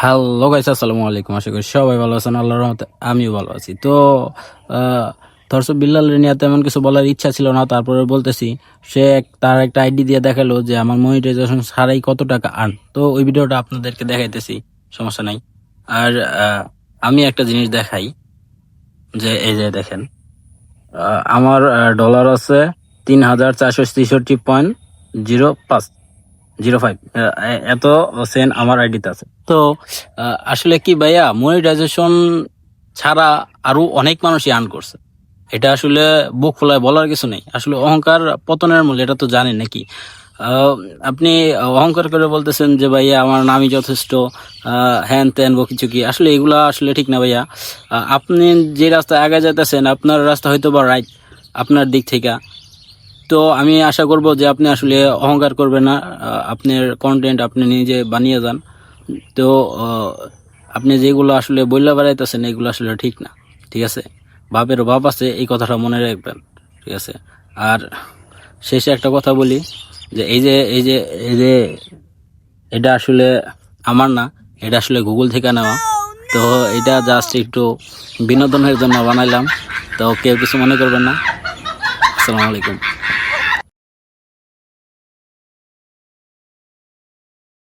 Hello guys আসসালামু আলাইকুম। আশা করি সবাই ভালো আছেন, আল্লাহর রহমতে আমিও ভালো আছি। তো ধরছো বিল্লাল নিয়ে তেমন কিছু বলার ইচ্ছা ছিল না, তারপরে বলতেছি, সে তার একটা আইডি দিয়ে দেখাল যে আমার মনিটাইজেশন ছাড়াই কত টাকা আর্ন তো ওই ভিডিওটা আপনাদেরকে দেখাইতেছি, সমস্যা নাই। আর আমি একটা জিনিস দেখাই, যে এই যে দেখেন আমার ডলার আছে তিন হাজার চারশো ছেষট্টি পয়েন্ট জিরো পাঁচ। জিরো ফাইভ এত সেন আমার আইডিতে আছে। তো আসলে কি ভাইয়া মনিটাইজেশন ছাড়া আরও অনেক মানুষই আর্ন করছে। এটা আসলে বুক খোলায় বলার কিছু নেই। আসলে অহংকার পতনের মূল্য এটা তো জানেন নাকি? আপনি অহংকার করে বলতেছেন যে ভাইয়া, আমার নামই যথেষ্ট হ্যান ত্যান বা কিছু কি আসলে এগুলা আসলে ঠিক না ভাইয়া। আপনি যে রাস্তায় আগে যেতেছেন আপনার রাস্তা হয়তো বা রাইট আপনার দিক থেকে। তো আমি আশা করব যে আপনি আসলে অহংকার করবেন না আপনার কন্টেন্ট আপনি নিজে বানিয়ে যান। তো আপনি যেগুলো আসলে বইলা বেড়াইতেছেন, এগুলো আসলে ঠিক না, ঠিক আছে? বাপের বাপ আছে, এই কথাটা মনে রাখবেন, ঠিক আছে? আর শেষে একটা কথা বলি, যে এই যে এই যে এই যে, এটা আসলে আমার না, এটা আসলে গুগল থেকে নেওয়া। তো এটা জাস্ট একটু বিনোদনের জন্য বানাইলাম। তো কেউ কিছু মনে করবেন না। আসসালামু আলাইকুম।